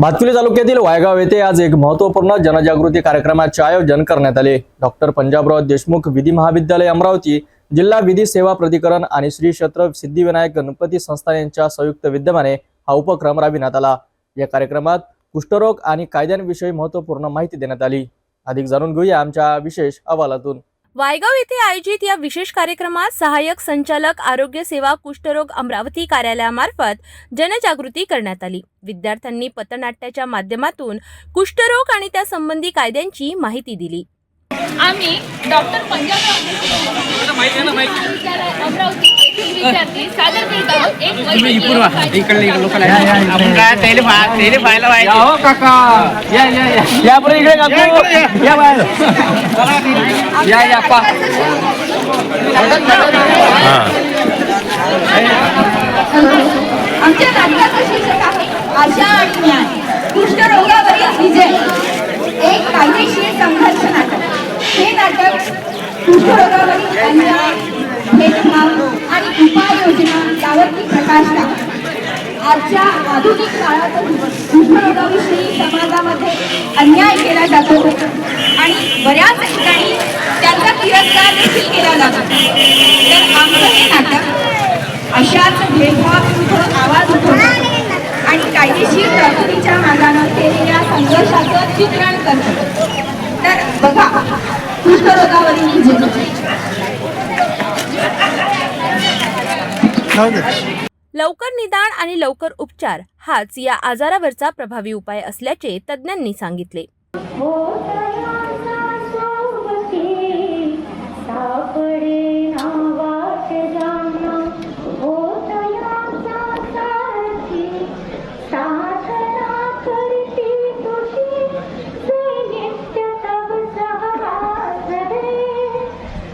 भातकुली तालुक्यातील वायगाव येथे आज एक महत्त्वपूर्ण जनजागृती कार्यक्रमाचे आयोजन करण्यात आले. डॉक्टर पंजाबराव देशमुख विधी महाविद्यालय अमरावती जिल्हा विधी सेवा प्राधिकरण आणि श्री क्षेत्र सिद्धिविनायक गणपती संस्थान यांच्या संयुक्त विद्यमाने हा उपक्रम राबविण्यात आला. या कार्यक्रमात कुष्ठरोग आणि कायद्यांविषयी महत्त्वपूर्ण माहिती देण्यात आली. अधिक जाणून घेऊया आमच्या विशेष अहवालातून. वायगाव येथे आयोजित या विशेष कार्यक्रमात सहाय्यक संचालक आरोग्य सेवा कुष्ठरोग अमरावती कार्यालयामार्फत जनजागृती करण्यात आली. विद्यार्थ्यांनी पथनाट्याच्या माध्यमातून कुष्ठरोग आणि त्या संबंधी कायद्यांची माहिती दिली. आम्ही डॉक्टर महाविद्यालय अमरावती आपण काय पहा- त्याला पाहायला पाहिजे. हो काका. या या या. या बरं इकडे काकू या बाहेर. या या पा. आमच्या नाटकाचं शीर्षक आहे. आशा आणि न्याय कुष्ठरोगावरील विजय. एक कायदेशीर संघर्ष नाटक. हे नाटक कुष्ठरोगावरील ठिकाणी समाजामध्ये अन्याय केला जातो. आणि बऱ्याच ठिकाणी त्यांचा तिरस्कार देखील केला जातो. तर आमचं हे नाटक अशाच भेदभावविरुद्ध आवाज उठवतो आणि कायदेशीर तरतुदीच्या मार्गानं केलेल्या संघर्षाचं चित्रण करतो. तर बघा कुष्ठरोगावरील लवकर निदान आणि लवकर उपचार हाच या आजारावरचा प्रभावी उपाय असल्याचे तज्ज्ञांनी सांगितले.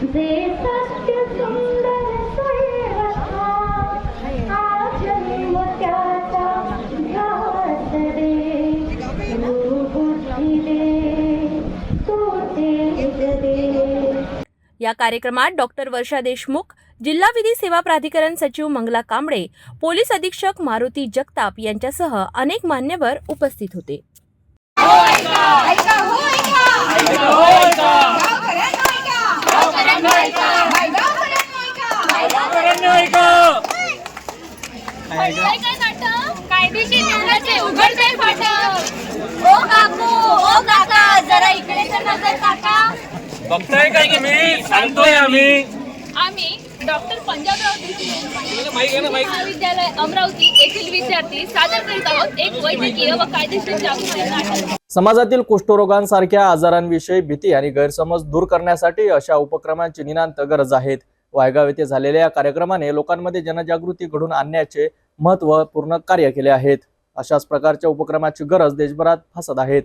जे या कार्यक्रमात डॉक्टर वर्षा देशमुख जिल्हा विधी सेवा प्राधिकरण सचिव मंगला कांबळे पोलीस अधीक्षक मारुती जगताप यांच्यासह अनेक मान्यवर उपस्थित होते. ओ काकू ओ काका जरा इकडे तर नजर काका बघताय की मी सांगतोय आम्ही. आम्ही डॉक्टर पंजाबराव देशमुख महाविद्यालय अमरावती येथील विद्यार्थी सादर करीत आहोत. एक वैद्यकीय व कायदेशीर जागृती नाटक. समाजातील कुष्ठरोगांसारख्या आजारांविषयी भीती आणि गैरसमज दूर करण्यासाठी अशा उपक्रमांची निनांत गरज आहेत. वायगाव येथे झालेल्या या कार्यक्रमाने लोकांमध्ये जनजागृती घडून आणण्याचे महत्त्वपूर्ण कार्य केले आहेत. अशाच प्रकारच्या उपक्रमाची गरज देशभरात भासत आहेत.